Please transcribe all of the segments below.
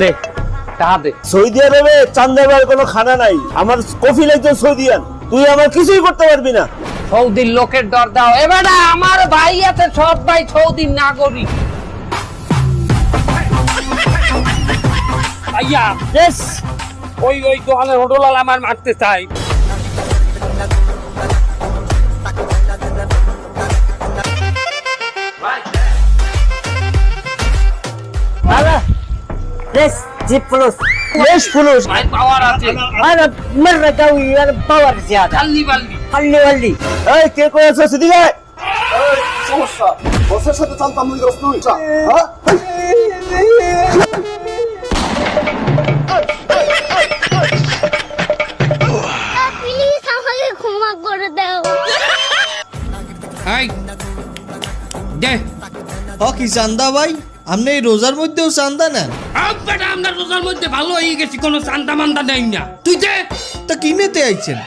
দে টাকা দে। সৌদি আরবে চান্দাবার কোনো খানা নাই। আমার কফিল একজন সৌদিয়ান। তুই আমার কিছুই করতে পারবি না। সৌদির লোকের দর দাও। এবার আমার ভাই আছে সব ভাই সৌদির নাগরিক। ভাইয়া ওই ওই দোকানের হোটেল আমার মারতে চাই ليش جيب فلوس বেশ ফুলুস ভাই পাওয়ার আছে انا مره قوي انا باور زياده খাল্লি বাল্লি خلي ولي এই কে করেছো সিদিকে সমস্যা বসের সাথে চালতাম মুই দোস্ত তুই হ্যাঁ প্লিজ আমাকে ক্ষমা করে দাও এই দে হ কি চান্দা ভাই আপনি এই রোজার মধ্যেও চান্দা নেন? বেটা আমরা রোজার মধ্যে ভালো হয়ে গেছি কোনো চান্দা মান্দা নেই না। তুই যে তা কি কিনেতে আইছেন?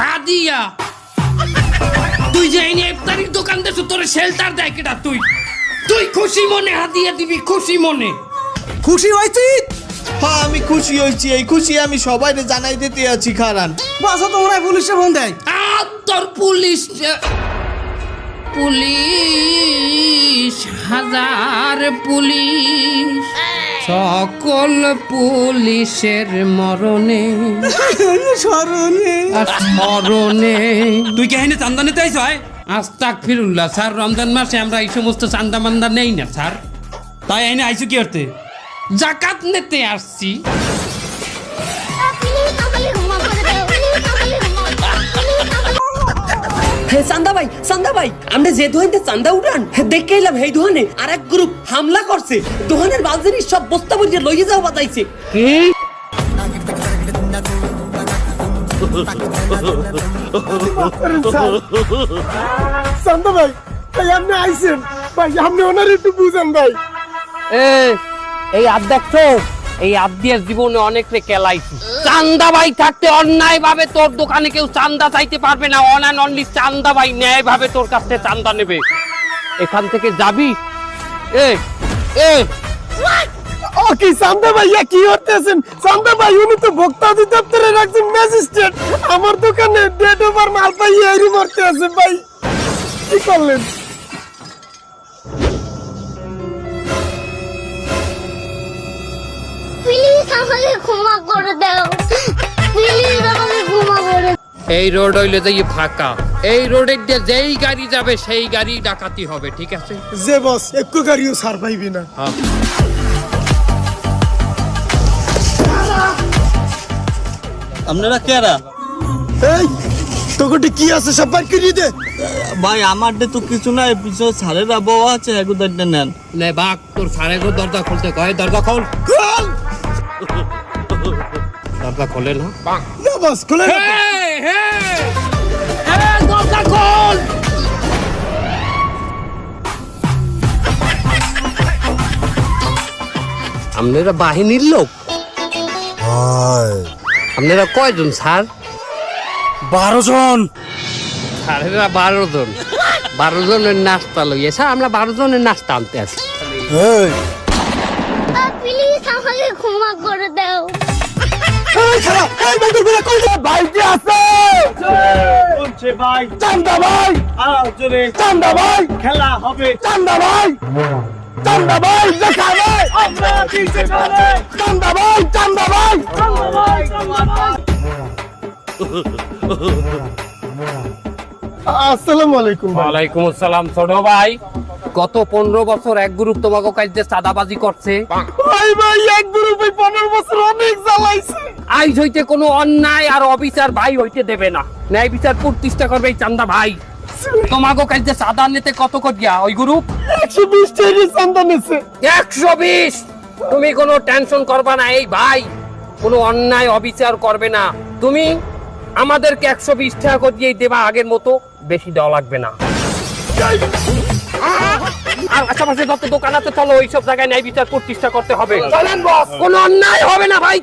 হাদিয়া। তুই যে এনে ইফতারির দোকান দেছো তোর শেল্টার দেয় কেটা তুই? তুই খুশি মনে হাদিয়া দিবি খুশি মনে। খুশি হয়েছি হ্যাঁ আমি খুশি হয়েছি এই খুশি আমি সবাইকে জানাই দিতে আছি খারান। বাসা তোমরা পুলিশে ফোন দেয়। আর তোর পুলিশ পুলিশ হাজার পুলিশ সকল পুলিশের মরণে। স্মরণে। স্মরণে। তুই কে এনে চান্দা নিতে আইস হয় আস্তাক ফিরুল্লাহ স্যার রমজান মাসে আমরা এই সমস্ত চান্দা মান্দা নেই না স্যার। তাই এনে আইসু কি করতে? জাকাত নিতে আসছি। হে চান্দা ভাই চান্দা ভাই আমরা যে দোহানতে চান্দা উড়ান দেখে এলাম এই দোহানে আর এক গ্রুপ হামলা করছে। দোহানের বালজারি সব বস্তা বরিয়ে লইয়ে যাও বাতাইছে কি চান্দা ভাই ভাই আপনি আইছেন। ভাই আপনি ওনার একটু বুঝান ভাই। এই আদ দেখছ এই আদ দিয়ে জীবনে অনেক রে কেলাইছি। চান্দা ভাই থাকতে অন্যায় ভাবে তোর দোকানে কেউ চান্দা চাইতে পারবে না। অনান অনলি চান্দা ভাই ন্যায় ভাবে তোর কাছ থেকে চান্দা নেবে। এখান থেকে যাবি? এ এ। ও কি চান্দা ভাইয়া কি করতেছেন? চান্দা ভাই উনি তো ভোক্তা অধিদপ্তরের একজন ম্যাজিস্ট্রেট। আমার দোকানে ডেট ওভার মাল পাইয়ে এরি মরতে আছে, ভাই। কি করলেন? আমাকে ক্ষমা করে দাও। প্লিজ আমাকে ক্ষমা করে এই রোড হইলে যাই ফাঁকা এই রোডের দিয়ে যেই গাড়ি যাবে সেই গাড়ি ডাকাতি হবে ঠিক আছে? যে বস একটু গাড়িও সার পাইবি না। আপনারা কেরা? এই তোকে কি আছে সব বার করে দে। ভাই আমার তো কিছু নাই পিছনে সারের আবহাওয়া আছে এগুদারটা নেন। নে বাঘ তোর সাড়ে গো দরজা খুলতে কয় দরজা খোল। দরজা খোলে না? না বস খুলে! এই, দরজা খোল! আপনারা বাহিনীর লোক? আপনারা কয়জন স্যার? বারো জন। স্যারেরা বারো জন। বারো জনের নাস্তা লইয়ে স্যার আমরা বারো জনের নাস্তা আনতে আসি। ক্ষমা করে দাও। এই খারা এই বেগুনগুলো কই দে ভাই কি আছে। বলছে ভাই? চান্দা ভাই আর জোরে। চান্দা ভাই খেলা হবে। চান্দা ভাই চান্দা ভাই দেখা ভাই আমরা দিতে পারে চান্দা ভাই চান্দা ভাই ভাই তোমার আসসালামু আলাইকুম ওয়ালাইকুম আসসালাম ছোট ভাই। গত পনেরো বছর এক গ্রুপ তোমাকে কাজে চাঁদাবাজি করছে। ভাই ভাই এক গ্রুপে পনেরো বছর অনেক জ্বালাইছে। আইজ হইতে কোনো অন্যায় আর অবিচার ভাই হইতে দেবে না। ন্যায় বিচার প্রতিষ্ঠা করবে এই চান্দা ভাই। তোমাকে কাজে চাঁদা নিতে কত করিয়া ওই গ্রুপ একশো বিশ চান্দা নিচ্ছে একশো বিশ? তুমি কোনো টেনশন করবা না এই ভাই। কোনো অন্যায় অবিচার করবে না। তুমি আমাদেরকে একশো বিশ টাকা করিয়েই দেবা আগের মতো বেশি দেওয়া লাগবে না। আর আশেপাশে যত দোকান আছে চলো ওইসব জায়গায় ন্যায় বিচার প্রতিষ্ঠা করতে হবে। কোনো অন্যায় হবে না ভাই